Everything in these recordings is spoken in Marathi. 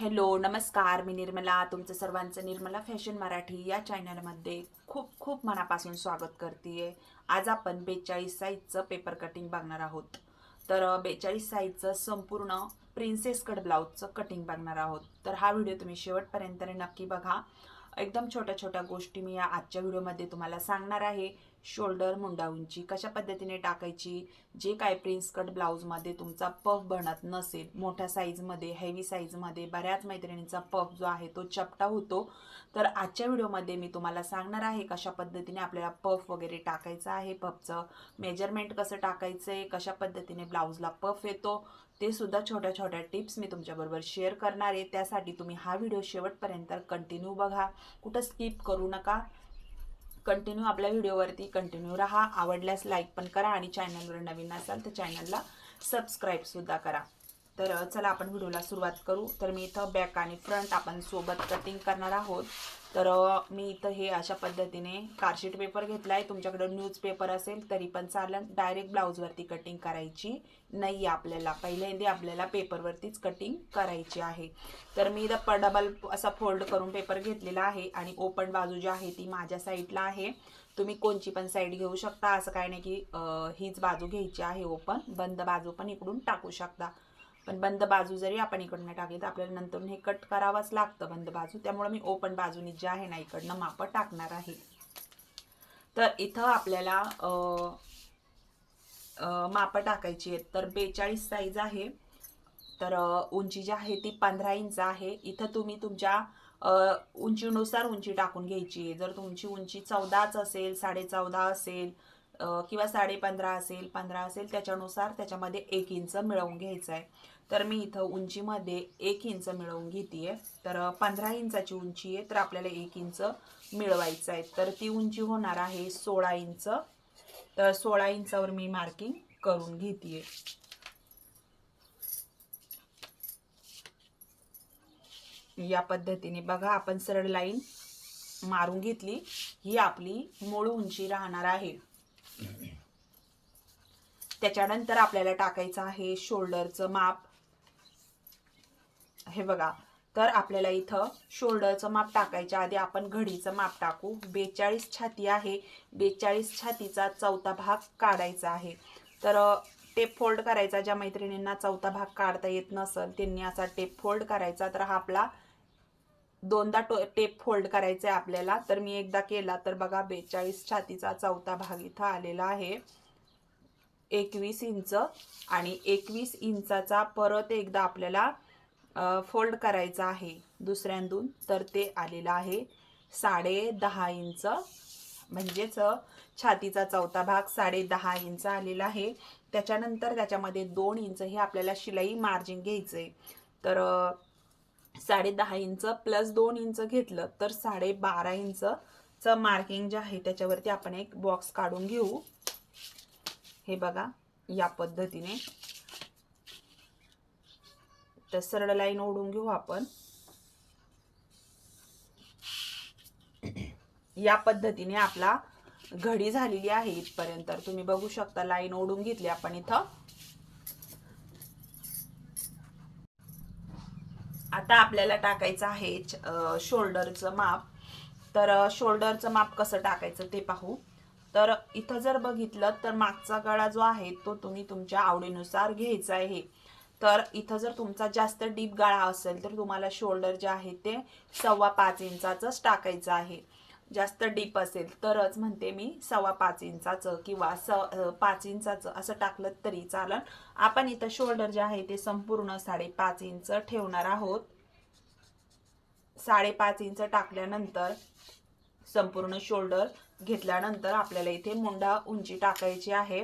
हॅलो नमस्कार मी निर्मला. तुमचं सर्वांचं निर्मला फॅशन मराठी या चॅनलमध्ये खूप खूप मनापासून स्वागत करते आज आपण बेचाळीस साईजचं पेपर कटिंग बघणार आहोत. तर बेचाळीस साईजचं संपूर्ण प्रिन्सेस कट ब्लाऊजचं कटिंग बघणार आहोत. तर हा व्हिडिओ तुम्ही शेवटपर्यंत नक्की बघा. एकदम छोट्या छोट्या गोष्टी मी या आजच्या व्हिडिओमध्ये तुम्हाला सांगणार आहे. शोल्डर मुंडा उंची कशा पद्धतीने टाकायची जे काय प्रिन्स कट ब्लाऊजमध्ये तुमचा पफ बनत नसेल मोठ्या साईजमध्ये हेवी साईजमध्ये बऱ्याच मैत्रिणींचा पफ जो आहे तो चपटा होतो. तर आजच्या व्हिडिओमध्ये मी तुम्हाला सांगणार आहे कशा पद्धतीने आपल्याला पफ वगैरे टाकायचं आहे पफचं मेजरमेंट कसं टाकायचं आहे कशा पद्धतीने ब्लाऊजला पफ येतो ते सुद्धा छोट्या छोट्या टिप्स मी तुमच्याबरोबर शेअर करणार आहे. त्यासाठी तुम्ही हा व्हिडिओ शेवटपर्यंत कंटिन्यू बघा. कुठं स्किप करू नका. कंटिन्यू आपल्या व्हिडिओवरती कंटिन्यू राहा. आवडल्यास लाईक पण करा आणि चॅनलवर नवीन असाल तर चॅनलला सबस्क्राईबसुद्धा करा. तर चला आपण व्हिडिओला सुरुवात करू. तर मी इथं बॅक आणि फ्रंट आपण सोबत कटिंग करणार आहोत. तर मी इथं हे अशा पद्धतीने कारशीट पेपर घेतला आहे तुमच्याकडे न्यूज पेपर असेल तरी पण चालेल डायरेक्ट ब्लाऊजवरती कटिंग करायची नाही आपल्याला. पहिल्यांदा आपल्याला पेपरवरतीच कटिंग करायची आहे. तर मी इथं डबल असा फोल्ड करून पेपर घेतलेला आहे आणि ओपन बाजू जी आहे ती माझ्या साईडला आहे. तुम्ही कोणची पण साईड घेऊ शकता. असं काय नाही की हीच बाजू घ्यायची आहे ओपन बंद बाजू पण इकडून टाकू शकता. पण बंद बाजू जरी आपण इकडनं टाकली तर आपल्याला नंतर हे कट करावंच लागतं बंद बाजू. त्यामुळे मी ओपन बाजूनी जे आहे ना इकडनं माप टाकणार आहे. तर इथं आपल्याला माप टाकायची आहेत. तर बेचाळीस साईज आहे. तर उंची जी आहे ती पंधरा इंच आहे. इथं तुम्ही तुमच्या उंचीनुसार उंची टाकून घ्यायची आहे. जर तुमची उंची चौदाच असेल साडे चौदा असेल किंवा साडे पंधरा असेल पंधरा असेल त्याच्यानुसार त्याच्यामध्ये एक इंच मिळवून घ्यायचं आहे. तर मी इथं उंचीमध्ये एक इंच मिळवून घेते तर पंधरा इंचाची उंची आहे तर आपल्याला एक इंच मिळवायचं आहे. तर ती उंची होणार आहे सोळा इंच. तर सोळा इंचावर मी मार्किंग करून घेते या पद्धतीने बघा आपण सरळ लाईन मारून घेतली. ही आपली मूळ उंची राहणार आहे. त्याच्यानंतर आपल्याला टाकायचं आहे शोल्डरचं माप. हे बघा. तर आपल्याला इथं शोल्डरचं माप टाकायच्या आधी आपण घडीचं माप टाकू. बेचाळीस छाती आहे. बेचाळीस छातीचा चौथा भाग काढायचा आहे. तर टेप फोल्ड करायचा. ज्या मैत्रिणींना चौथा भाग काढता येत नसल त्यांनी असा टेप फोल्ड करायचा. तर हा आपला दोनदा टो टेप फोल्ड करायचा आहे आपल्याला. तर मी एकदा केला. तर बघा बेचाळीस छातीचा चौथा भाग इथं आलेला आहे. एकवीस इंच आणि एकवीस इंचाचा परत एकदा आपल्याला फोल्ड करायचा आहे दुसऱ्यांदून तर ते आलेलं आहे साडे दहा इंच म्हणजेच छातीचा चौथा भाग साडे दहा इंच आलेला आहे. त्याच्यानंतर त्याच्यामध्ये दोन इंच हे आपल्याला शिलाई मार्जिन घ्यायचं आहे तर साडे दहा इंच प्लस दोन इंच घेतलं तर साडे बारा इंचचं मार्किंग जे आहे त्याच्यावरती आपण एक बॉक्स काढून घेऊ. हे बघा या पद्धतीने. तर सरळ लाईन ओढून घेऊ आपण. या पद्धतीने आपला घडी झालेली आहे इथपर्यंत. तुम्ही बघू शकता लाईन ओढून घेतली आपण इथं. आता आपल्याला टाकायचं आहे शोल्डरचं माप. तर शोल्डरचं माप कसं टाकायचं ते पाहू. तर इथं जर बघितलं तर मागचा गळा जो आहे तो तुम्ही तुमच्या आवडीनुसार घ्यायचा आहे. तर इथं जर तुमचा जास्त डीप गाळा असेल तर तुम्हाला शोल्डर जे आहे ते सव्वा पाच इंचाचंच टाकायचं आहे. जास्त डीप असेल तरच म्हणते मी सव्वा पाच इंचाचं किंवा स पाच इंचाचं असं टाकलं तरी चालन. आपण इथं शोल्डर जे आहे ते संपूर्ण साडेपाच इंच ठेवणार आहोत. साडेपाच इंच टाकल्यानंतर संपूर्ण शोल्डर घेतल्यानंतर आपल्याला इथे मुंडा उंची टाकायची आहे.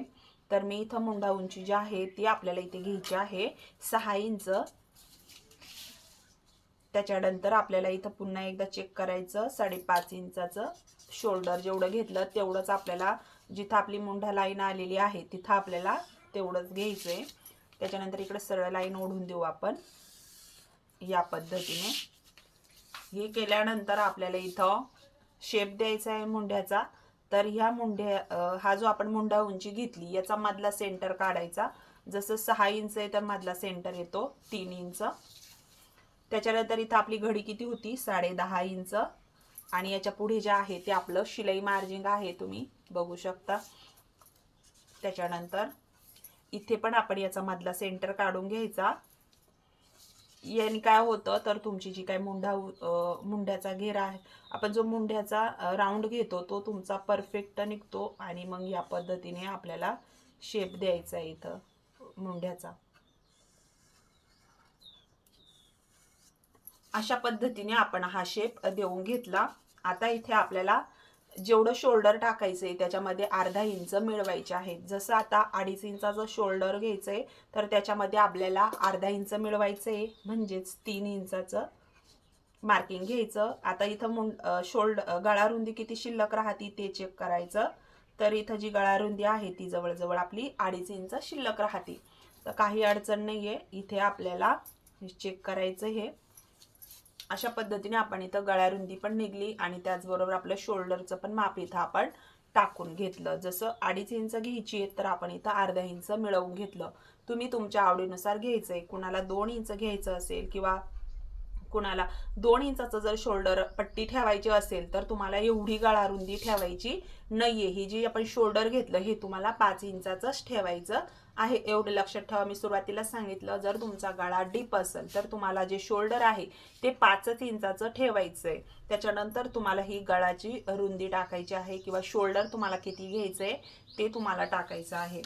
तर मी इथं मुंडा उंची जी आहे ती आपल्याला इथे घ्यायची आहे. सहा इंच. त्याच्यानंतर आपल्याला इथं पुन्हा एकदा चेक करायचं साडेपाच इंचाचं शोल्डर जेवढं घेतलं तेवढंच आपल्याला जिथं आपली मुंढा लाईन आलेली आहे तिथं आपल्याला तेवढंच घ्यायचं आहे त्याच्यानंतर इकडे सरळ लाईन ओढून देऊ आपण. या पद्धतीने. हे केल्यानंतर आपल्याला इथं शेप द्यायचा आहे मुंढ्याचा तर ह्या मुंढ्या हा जो आपण मुंडा उंची घेतली याचा मधला सेंटर काढायचा. जसं सहा इंच आहे तर मधला सेंटर येतो तीन इंच. त्याच्यानंतर इथं आपली घडी किती होती? साडे दहा इंच. आणि याच्यापुढे जे आहे ते आपलं शिलाई मार्जिंग आहे तुम्ही बघू शकता. त्याच्यानंतर इथे पण आपण याचा मधला सेंटर काढून घ्यायचा. याने काय होतं तर तुमची जी काय मुंढा मुंड्याचा घेरा आहे आपण जो मुंड्याचा राऊंड घेतो तो तुमचा परफेक्ट निघतो आणि मग या पद्धतीने आपल्याला शेप द्यायचा आहे इथं मुंड्याचा. अशा पद्धतीने आपण हा शेप देऊन घेतला. आता इथे आपल्याला जेवढं शोल्डर टाकायचं आहे त्याच्यामध्ये अर्धा इंच मिळवायचे आहेत. जसं आता अडीच इंचाचं शोल्डर घ्यायचं आहे तर त्याच्यामध्ये आपल्याला अर्धा इंच मिळवायचं आहे म्हणजेच तीन इंचाचं मार्किंग घ्यायचं. आता इथं मुंड शोल्ड गळारुंदी किती शिल्लक राहते ते चेक करायचं. तर इथं जी गळारुंदी आहे ती जवळजवळ आपली अडीच इंच शिल्लक राहते. तर काही अडचण नाहीये. इथे आपल्याला चेक करायचं हे. अशा पद्धतीने आपण इथं गळ्यारुंदी पण निघली आणि त्याचबरोबर आपलं शोल्डरचं पण माप इथं आपण टाकून घेतलं. जसं अडीच इंच घ्यायची आहे तर आपण इथं अर्धा इंच मिळवून घेतलं. तुम्ही तुमच्या आवडीनुसार घ्यायचंय. कुणाला दोन इंच घ्यायचं असेल किंवा कुणाला दोन इंचाचं जर शोल्डर पट्टी ठेवायची असेल तर तुम्हाला एवढी गळारुंदी ठेवायची नाहीये. ही जी आपण शोल्डर घेतलं हे तुम्हाला पाच इंचाचंच ठेवायचं. आहे एवढं लक्षात ठेवा. मी सुरुवातीला सांगितलं जर तुमचा गळा डीप असेल तर तुम्हाला जे शोल्डर आहे ते पाचच इंचाचं ठेवायचं आहे त्याच्यानंतर तुम्हाला ही गळाची रुंदी टाकायची आहे किंवा शोल्डर तुम्हाला किती घ्यायचंय ते तुम्हाला टाकायचं आहे.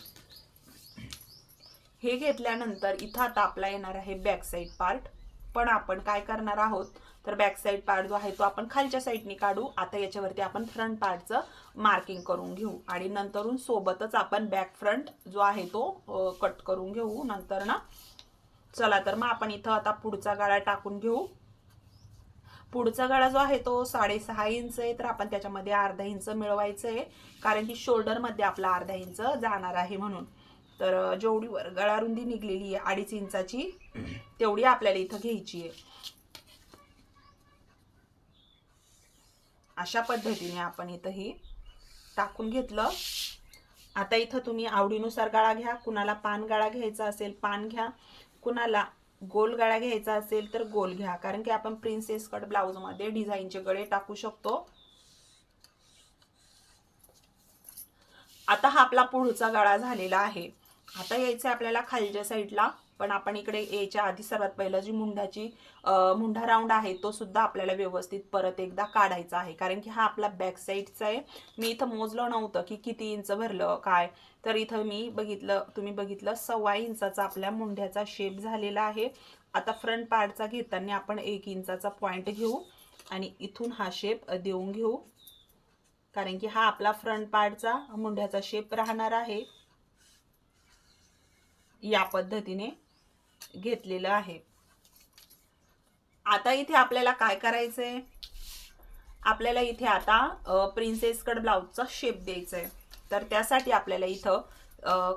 हे घेतल्यानंतर इथं आता आपला येणार आहे बॅक साईड पार्ट पण आपण काय करणार आहोत? तर बॅक साईड पार्ट जो आहे तो आपण खालच्या साईडने काढू. आता याच्यावरती आपण फ्रंट पार्टचं मार्किंग करून घेऊ. आणि नंतरून सोबतच आपण बॅक फ्रंट जो आहे तो कट करून घेऊ. नंतर ना चला तर मग आपण इथं आता पुढचा गाळा टाकून घेऊ. पुढचा गळा जो आहे तो साडेसहा इंच आहे. तर आपण त्याच्यामध्ये अर्धा इंच मिळवायचं आहे कारण की शोल्डरमध्ये आपला अर्धा इंच जाणार आहे म्हणून. तर जेवढी वर गळारुंदी निघलेली आहे अडीच इंचाची तेवढी आपल्याला इथं घ्यायची आहे. अशा पद्धतीने आपण इथं ही टाकून घेतलं. आता इथं तुम्ही आवडीनुसार गाळा घ्या. कुणाला पान गाळा घ्यायचा असेल पान घ्या. कुणाला गोल गळा घ्यायचा असेल तर गोल घ्या. कारण की आपण प्रिन्सेस कट ब्लाऊजमध्ये डिझाईनचे गळे टाकू शकतो. आता हा आपला पुढचा गळा झालेला आहे. आता यायचं आपल्याला खालच्या साईडला पण आपण इकडे एच्या आधी सर्वात पहिलं जी मुंढाची मुंढा राऊंड आहे तो सुद्धा आपल्याला व्यवस्थित परत एकदा काढायचा आहे. कारण की हा आपला बॅक साईडचा आहे. मी इथं मोजलं नव्हतं की किती इंच भरलं काय. तर इथं मी बघितलं तुम्ही बघितलं सव्वा इंचाचा आपल्या मुंढ्याचा शेप झालेला आहे. आता फ्रंट पार्टचा घेताना आपण एक इंचाचा पॉईंट घेऊ आणि इथून हा शेप देऊन घेऊ. कारण की हा आपला फ्रंट पार्टचा मुंढ्याचा शेप राहणार आहे. या पद्धतीने घेतलेलं आहे. आता इथे आपल्याला काय करायचंय? आपल्याला इथे आता प्रिन्सेस कट ब्लाउजचा शेप द्यायचा आहे तर त्यासाठी आपल्याला इथं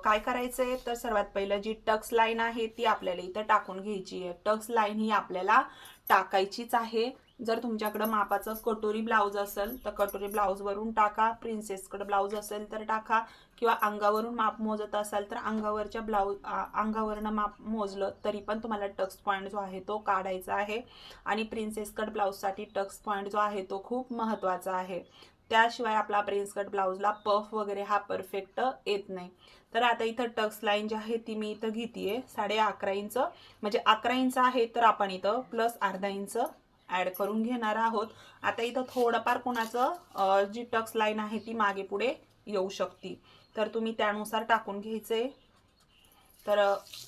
काय करायचंय? तर सर्वात पहिलं जी टक्स लाईन आहे ती आपल्याला इथं टाकून घ्यायची आहे. टक्स लाईन ही आपल्याला टाकायचीच आहे. जर तुमच्याकडं मापाचं कटोरी ब्लाऊज असेल तर कटोरी ब्लाऊजवरून टाका. प्रिन्सेसकडं ब्लाऊज असेल तर टाका. किंवा अंगावरून माप मोजत असाल तर अंगावरच्या ब्लाऊज अंगावरनं माप मोजलं तरी पण तुम्हाला टक्स पॉईंट जो आहे तो काढायचा आहे. आणि प्रिन्सेस कट ब्लाऊजसाठी टक्स पॉईंट जो आहे तो खूप महत्त्वाचा आहे. त्याशिवाय आपला प्रिन्स कट ब्लाऊजला पफ वगैरे हा परफेक्ट येत नाही. तर आता इथं टक्स लाईन जी आहे ती मी इथं घेते साडे अकरा इंच. म्हणजे अकरा इंच आहे तर आपण इथं प्लस अर्धा इंच ऍड करून घेणार आहोत. आता इथं थोडंफार कुणाचं जी टक्स लाईन आहे ती मागे पुढे येऊ शकते. तर तुम्ही त्यानुसार टाकून घ्यायचे. तर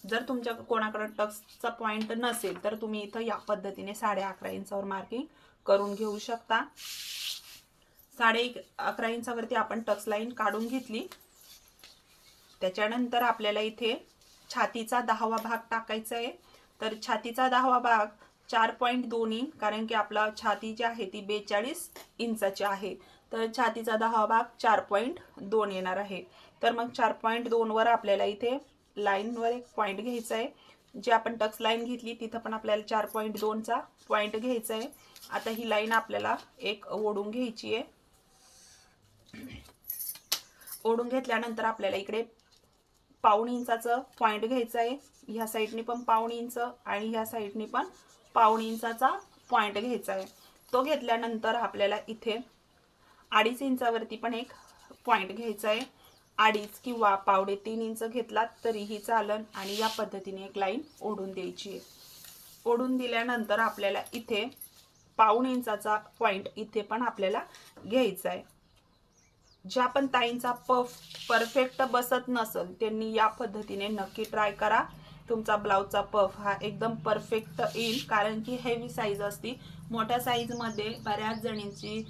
जर तुमच्या कोणाकडं टक्सचा पॉईंट नसेल तर तुम्ही इथं या पद्धतीने साडे अकरा इंचावर मार्किंग करून घेऊ शकता. साडे अकरा इंचावरती आपण टक्स लाईन काढून घेतली. त्याच्यानंतर आपल्याला इथे छातीचा दहावा भाग टाकायचा आहे. तर छातीचा दहावा भाग चार पॉईंट दोन इंच कारण की आपला छाती जी आहे ती बेचाळीस इंचाची आहे. तर छातीचा दहा भाग चार पॉईंट दोन येणार आहे. तर मग चार पॉईंट दोनवर आपल्याला इथे लाईनवर एक पॉईंट घ्यायचा आहे. जी आपण टक्स लाईन घेतली तिथं पण आपल्याला चार पॉईंट दोनचा पॉईंट घ्यायचा आहे. आता ही लाईन आपल्याला एक ओढून घ्यायची आहे. ओढून घेतल्यानंतर आपल्याला इकडे पाऊण इंचाचं पॉईंट घ्यायचं आहे. ह्या साईडनी पण पाऊण इंच आणि ह्या साईडनी पण पाऊण इंचाचा पॉईंट घ्यायचा आहे. तो घेतल्यानंतर आपल्याला इथे अडीच इंचावरती पण एक पॉईंट घ्यायचा आहे. अडीच किंवा पावडे तीन इंच घेतलात तरीही चालन आणि या पद्धतीने एक लाईन ओढून द्यायची आहे. ओढून दिल्यानंतर आपल्याला इथे पाऊण इंचाचा पॉईंट इथे पण आपल्याला घ्यायचा आहे. ज्या पण ताईंचा पफ परफेक्ट बसत नसल त्यांनी या पद्धतीने नक्की ट्राय करा. तुमचा ब्लाऊजचा पफ हा एकदम परफेक्ट येईल. कारण की हेवी साईज असती. मोठ्या साईजमध्ये बऱ्याच जणींची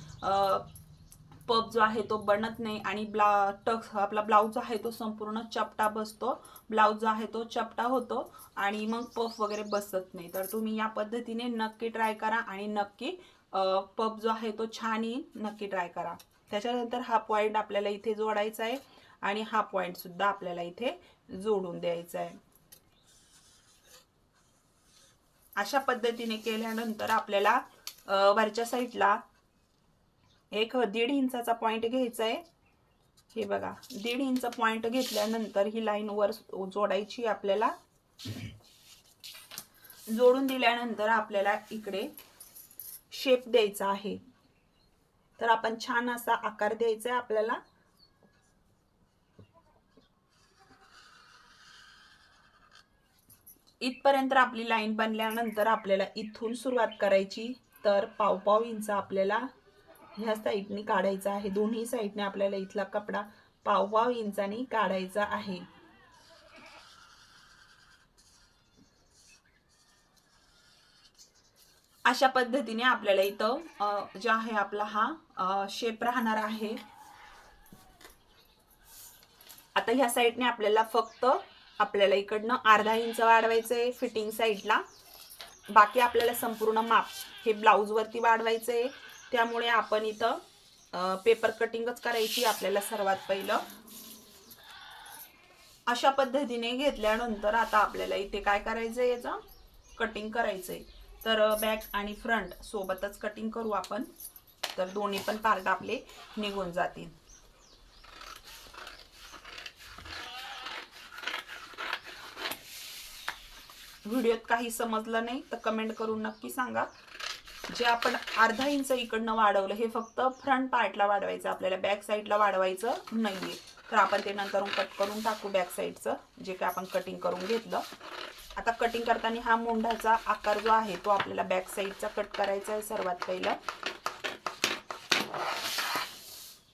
पफ जो आहे तो बनत नाही आणि ब्ला टक्स आपला ब्लाऊज जो आहे तो संपूर्ण चपटा बसतो. ब्लाऊज जो आहे तो चपटा होतो आणि मग पफ वगैरे बसत नाही. तर तुम्ही या पद्धतीने नक्की ट्राय करा आणि नक्की पफ जो आहे तो छान येईल. नक्की ट्राय करा. त्याच्यानंतर हा पॉईंट आपल्याला इथे जोडायचा आहे आणि हा पॉईंटसुद्धा आपल्याला इथे जोडून द्यायचा आहे. अशा पद्धतीने केल्यानंतर आपल्याला वरच्या साईडला एक दीड इंचाचा पॉईंट घ्यायचा आहे हे बघा दीड इंच पॉईंट घेतल्यानंतर ही लाईन वर जोडायची आपल्याला. जोडून दिल्यानंतर आपल्याला इकडे शेप द्यायचा आहे. तर आपण छान असा आकार द्यायचा आहे आपल्याला. इथपर्यंत आपली लाईन बनल्यानंतर आपल्याला इथून सुरुवात करायची. तर पाव पाव इंच आपल्याला ह्या साईडने काढायचा आहे. दोन्ही साईडने आपल्याला इथला कपडा पाव पाव इंचाने काढायचा आहे. अशा पद्धतीने आपल्याला इथं जे आहे आपला हा शेप राहणार आहे. आता ह्या साईडने आपल्याला फक्त आपल्याला इकडनं अर्धा इंच वाढवायचं आहे फिटिंग साईडला बाकी आपल्याला संपूर्ण माप हे ब्लाऊजवरती वाढवायचं आहे त्यामुळे आपण इथं पेपर कटिंगच करायची आपल्याला सर्वात पहिलं. अशा पद्धतीने घेतल्यानंतर आता आपल्याला इथे काय करायचं आहे याचं? कटिंग करायचं आहे तर बॅक आणि फ्रंट सोबतच कटिंग करू आपण. तर दोन्ही पण पार्ट आपले निघून जातील. व्हिडिओत काही समजलं नाही तर कमेंट करून नक्की सांगा. जे आपण अर्धा इंच इकडनं वाढवलं हे फक्त फ्रंट पार्टला वाढवायचं आपल्याला बॅक साईडला वाढवायचं नाहीये. तर आपण ते नंतर कट करून टाकू बॅक साईडचं जे काय आपण कटिंग करून घेतलं. आता कटिंग करताना हा मोंढाचा आकार जो आहे तो आपल्याला बॅक साईडचा कट करायचा आहे सर्वात पहिलं.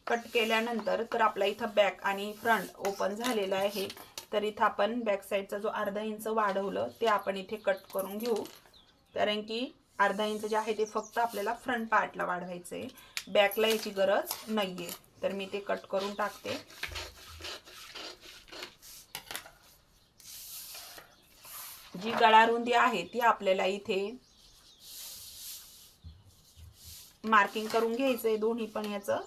कट केल्यानंतर तर आपला इथं बॅक आणि फ्रंट ओपन झालेलं आहे. तर इथं आपण बॅक साईडचा जो अर्धा इंच वाढवलं ते आपण इथे कट करून घेऊ. कारण की अर्धा इंच जे आहे ते फक्त आपल्याला फ्रंट पार्टला वाढवायचं आहे बॅकला याची गरज नाही आहे तर मी ते कट करून टाकते. जी गळारुंदी आहे ती आपल्याला इथे मार्किंग करून घ्यायचंय. दोन्ही पण याचं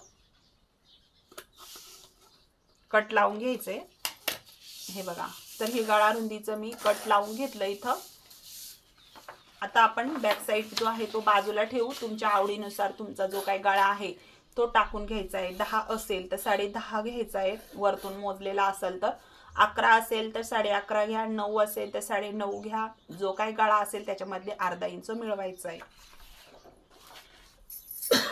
कट लावून घ्यायचंय. हे बघा. तर हे गळा रुंदीचं मी कट लावून घेतलं इथं. आता आपण बॅक साईड जो आहे तो बाजूला ठेवू. तुमच्या आवडीनुसार तुमचा जो काही गळा आहे तो टाकून घ्यायचा आहे. दहा असेल तर साडे दहा घ्यायचा आहे. वरतून मोजलेला असेल तर अकरा असेल तर साडे अकरा घ्या. नऊ असेल तर साडे नऊ घ्या. जो काय गळा असेल त्याच्यामध्ये अर्धा इंच मिळवायचा आहे.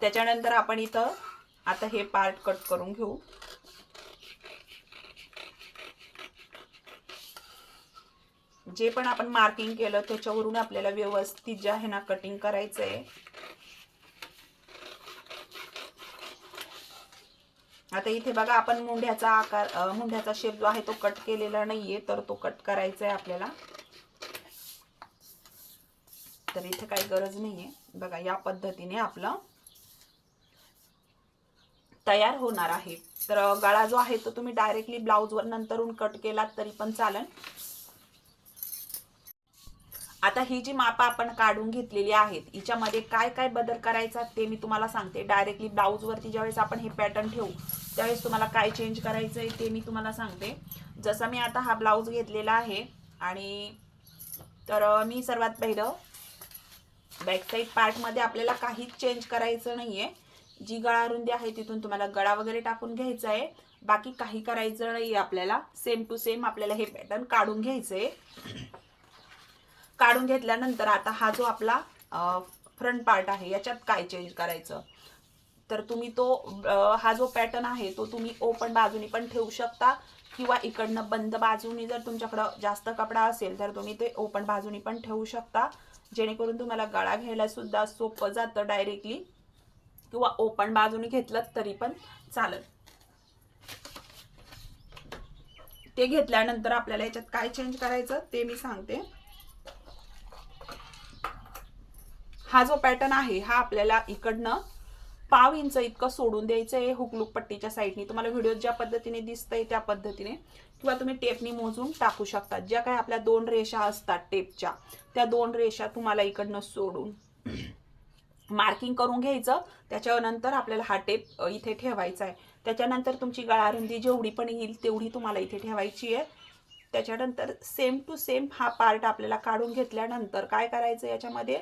त्याच्यानंतर आपण इथं आता हे पार्ट कट करून घेऊ. जे पण आपण मार्किंग केलं त्याच्यावरून आपल्याला व्यवस्थित जे आहे ना कटिंग करायचं आहे आता इथे बघा आपण मुंड्याचा आकार मुंढ्याचा मुंड्याचा शेप जो आहे तो कट केलेला नाहीये तर तो कट करायचा आहे आपल्याला. तर इथे काही गरज नाहीये. बघा या पद्धतीने आपलं तयार होणार आहे. तर गळा जो आहे तो तुम्ही डायरेक्टली ब्लाऊजवर नंतरून कट केलात तरी पण चालेल. आता ही जी मापा आपण काढून घेतलेली आहेत हिच्यामध्ये काय काय बदल करायचा ते मी तुम्हाला सांगते. डायरेक्टली ब्लाऊजवरती ज्यावेळेस आपण हे पॅटर्न ठेवू त्यावेळेस तुम्हाला काय चेंज करायचं आहे ते मी तुम्हाला सांगते. जसं मी आता हा ब्लाऊज घेतलेला आहे आणि तर मी सर्वात पहिलं बॅकसाईड पार्टमध्ये आपल्याला काहीच चेंज करायचं नाही आहे जी गळा रुंदी आहे तिथून तुम्हाला गळा वगैरे टाकून घ्यायचा आहे. बाकी काही करायचं नाही आपल्याला. सेम टू सेम आपल्याला हे पॅटर्न काढून घ्यायचं आहे काढून घेतल्यानंतर आता हा जो आपला फ्रंट पार्ट आहे याच्यात काय चेंज करायचं? तर तुम्ही तो हा जो पॅटर्न आहे तो तुम्ही ओपन बाजूनी पण ठेवू शकता किंवा इकडनं बंद बाजूनी जर तुमच्याकडं जास्त कपडा असेल तर तुम्ही ते ओपन बाजूनी पण ठेवू शकता. जेणेकरून तुम्हाला गळा घ्यायला सुद्धा सोपं जातं डायरेक्टली किंवा ओपन बाजूनी घेतलं तरी पण चालेल. ते घेतल्यानंतर आपल्याला याच्यात काय चेंज करायचं ते मी सांगते. हा जो पॅटर्न आहे हा आपल्याला इकडनं पाव इंच इतकं सोडून द्यायचं आहे हुकलूक पट्टीच्या साईडनी. तुम्हाला व्हिडिओ ज्या पद्धतीने दिसतंय त्या पद्धतीने किंवा तुम्ही टेपनी मोजून टाकू शकता. ज्या काही आपल्या दोन रेषा असतात टेपच्या त्या दोन रेषा तुम्हाला इकडनं सोडून मार्किंग करून घ्यायचं. त्याच्यानंतर आपल्याला हा टेप इथे ठेवायचा आहे. त्याच्यानंतर तुमची गळारुंदी जेवढी पण येईल तेवढी तुम्हाला इथे ठेवायची आहे. त्याच्यानंतर सेम टू सेम हा पार्ट आपल्याला काढून घेतल्यानंतर काय करायचं याच्यामध्ये?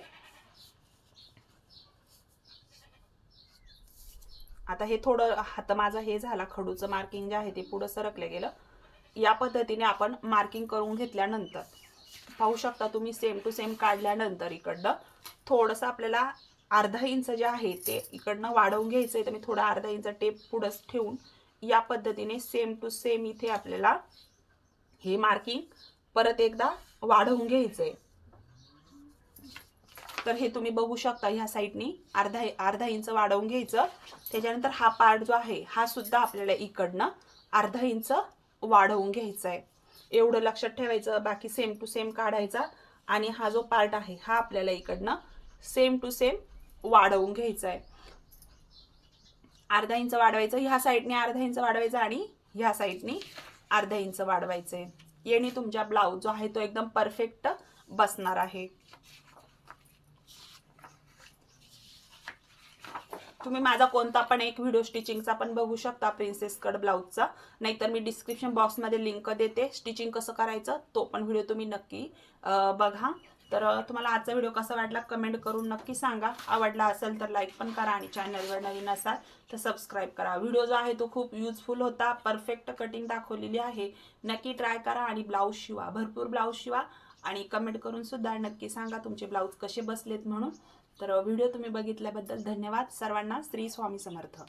आता हे थोडं हात माझा हे झाला खडूचं मार्किंग जे आहे ते पुढं सरकलं गेलं. या पद्धतीने आपण मार्किंग करून घेतल्यानंतर पाहू शकता तुम्ही सेम टू सेम काढल्यानंतर इकडनं थोडंसं आपल्याला अर्धा इंच जे आहे ते इकडनं वाढवून घ्यायचं आहे तर मी थोडा अर्धा इंच टेप पुढंच ठेवून या पद्धतीने सेम टू सेम इथे आपल्याला हे मार्किंग परत एकदा वाढवून घ्यायचं आहे तर हे तुम्ही बघू शकता ह्या साईडनी. अर्धा अर्धा इंच वाढवून घ्यायचं. त्याच्यानंतर हा पार्ट जो आहे हा सुद्धा आपल्याला इकडनं अर्धा इंच वाढवून घ्यायचा आहे एवढं लक्षात ठेवायचं बाकी सेम टू सेम काढायचा. आणि हा जो पार्ट आहे हा आपल्याला इकडनं सेम टू सेम वाढवून घ्यायचा आहे अर्धा इंच वाढवायचं ह्या साईडने अर्धा इंच वाढवायचं आणि ह्या साईडने अर्धा इंच वाढवायचं आहे येणे तुमच्या ब्लाऊज जो आहे तो एकदम परफेक्ट बसणार आहे. तुम्ही माझा कोणता पण एक व्हिडिओ स्टिचिंगचा पण बघू शकता प्रिन्सेस कट ब्लाऊजचा नाहीतर मी डिस्क्रिप्शन बॉक्समध्ये लिंक देते. स्टिचिंग कसं करायचं तो पण व्हिडिओ तुम्ही नक्की बघा. तर तुम्हाला आजचा व्हिडिओ कसा वाटला कमेंट करून नक्की सांगा. आवडला असेल तर लाईक पण करा आणि चॅनलवर नवीन असाल तर सबस्क्राईब करा. व्हिडिओ जो आहे तो खूप युजफुल होता. परफेक्ट कटिंग दाखवलेली आहे. नक्की ट्राय करा आणि ब्लाऊज शिवा. भरपूर ब्लाऊज शिवा. आणि कमेंट करून सुद्धा नक्की सांगा तुमचे ब्लाऊज कसे बसलेत म्हणून. तर व्हिडिओ तुम्ही बघितल्याबद्दल धन्यवाद. सर्वांना श्री स्वामी समर्थ.